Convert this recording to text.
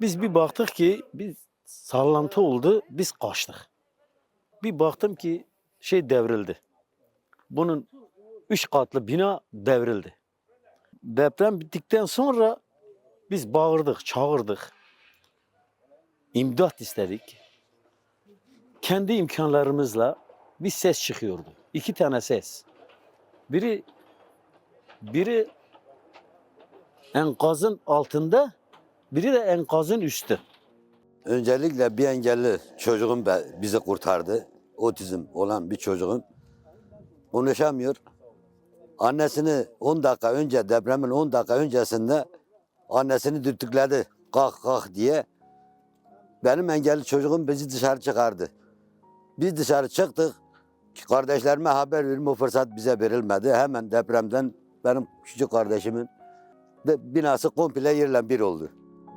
Biz bir baktık ki biz sallantı oldu, biz kaçtık. Bir baktım ki şey devrildi. Bunun üç katlı bina devrildi. Deprem bittikten sonra biz bağırdık, çağırdık. İmdat istedik. Kendi imkanlarımızla bir ses çıkıyordu. İki tane ses. Biri biri enkazın altında, biri de enkazın üstü. Öncelikle bir engelli çocuğum bizi kurtardı. Otizm olan bir çocuğum. Konuşamıyor. Annesini 10 dakika önce depremin 10 dakika öncesinde annesini dürtükledi. Kalk kalk diye. Benim engelli çocuğum bizi dışarı çıkardı. Biz dışarı çıktık. Kardeşlerime haber verdim o fırsat bize verilmedi. Hemen depremden benim küçük kardeşimin de binası komple yerle bir oldu.